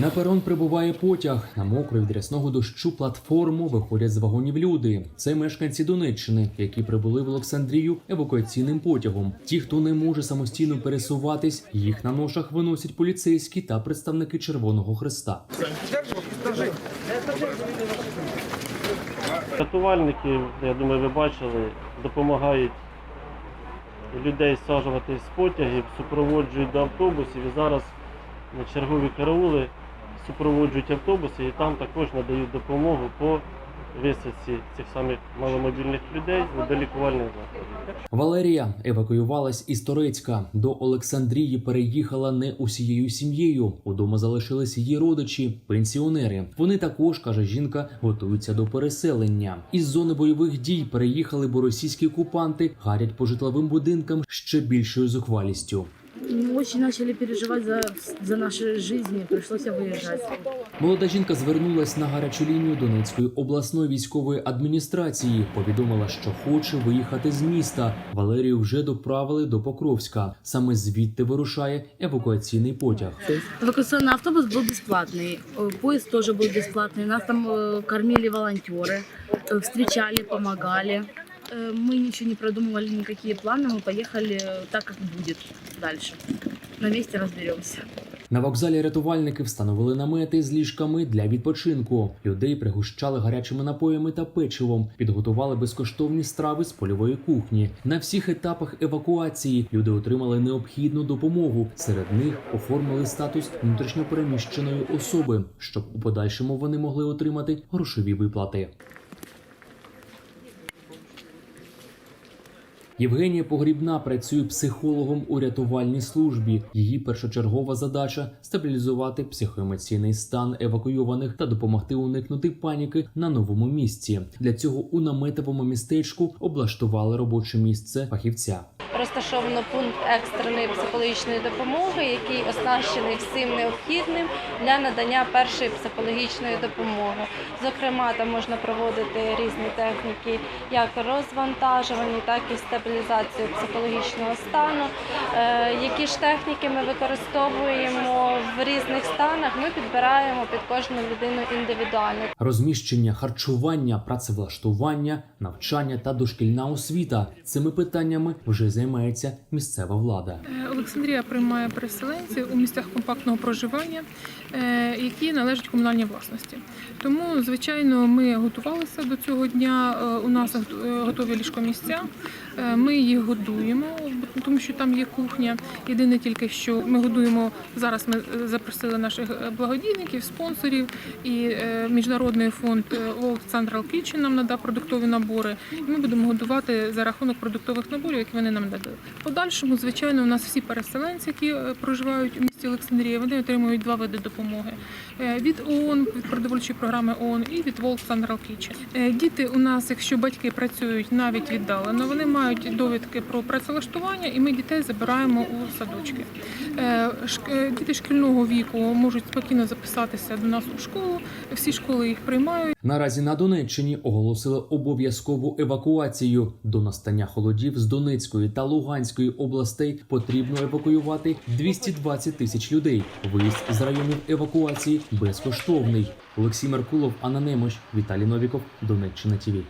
На перон прибуває потяг. На мокру від рясного дощу платформу виходять з вагонів люди. Це мешканці Донеччини, які прибули в Олександрію евакуаційним потягом. Ті, хто не може самостійно пересуватись, їх на ношах виносять поліцейські та представники Червоного Хреста. Рятувальники, я думаю, ви бачили, допомагають людей саджувати з потягів, супроводжують до автобусів і зараз на чергові караули супроводжують автобуси і там також надають допомогу по висадці цих самих маломобільних людей до лікувальних закладів. Валерія евакуювалась із Торецька. До Олександрії переїхала не усією сім'єю. Удома залишились її родичі, пенсіонери. Вони також, каже жінка, готуються до переселення. Із зони бойових дій переїхали, бо російські окупанти гарять по житловим будинкам ще більшою зухвалістю Мы очень начали переживать за, за наши жизни, пришлось выезжать. Молода жінка звернулась на гарячу лінію Донецької обласної військової адміністрації. Повідомила, що хоче виїхати з міста. Валерію вже доправили до Покровська. Саме звідти вирушає евакуаційний потяг. Эвакуационный автобус был бесплатный, э, поезд тоже был бесплатный. Нас там э, кормили волонтеры, э, встречали, помогали. Э, Мы ничего не продумывали, никакие планы, мы поехали э, так, как будет дальше. На месте разберемся. На вокзалі рятувальники встановили намети з ліжками для відпочинку. Людей пригощали гарячими напоями та печивом, підготували безкоштовні страви з польової кухні. На всіх етапах евакуації люди отримали необхідну допомогу. Серед них оформили статус внутрішньопереміщеної особи, щоб у подальшому вони могли отримати грошові виплати. Євгенія Погрібна працює психологом у рятувальній службі. Її першочергова задача стабілізувати психоемоційний стан евакуйованих та допомогти уникнути паніки на новому місці. Для цього у наметовому містечку облаштували робоче місце фахівця. Розташовано пункт екстреної психологічної допомоги, який оснащений всім необхідним для надання першої психологічної допомоги. Зокрема, там можна проводити різні техніки, як розвантажування, так і стабілізацію психологічного стану. Е, Які ж техніки ми використовуємо в різних станах, ми підбираємо під кожну людину індивідуально. Розміщення, харчування, працевлаштування, навчання та дошкільна освіта цими питаннями вже займається місцева влада. Е, Олександрія приймає переселенців у місцях компактного проживання, е, які належать комунальній власності. Тому, звичайно, ми готувалися до цього дня. Е, У нас готові ліжкомісця. Ми їх годуємо, тому що там є кухня. Єдине тільки, що ми годуємо зараз. Ми запросили наших благодійників, спонсорів і міжнародний фонд World Central Kitchen нам надав продуктові набори. Ми будемо годувати за рахунок продуктових наборів, які вони нам. В подальшому, звичайно, у нас всі переселенці, які е, проживають у місті Олександрія, вони отримують два види допомоги Е, від ООН, від продовольчої програми ООН і від Central Kitchen. Е, Діти у нас, якщо батьки працюють навіть віддалено, вони мають довідки про працевлаштування, і ми дітей забираємо у садочки. Е, Діти шкільного віку можуть спокійно записатися до нас у школу. Всі школи їх приймають. Наразі на Донеччині оголосили обов'язкову евакуацію. До настання холодів з Донецької та Луганської областей потрібно евакуювати 220 тисяч людей. Виїзд з районів евакуації безкоштовний. Олексій Меркулов, Анна Немощ, Віталій Новіков, Донеччина ТІВІ.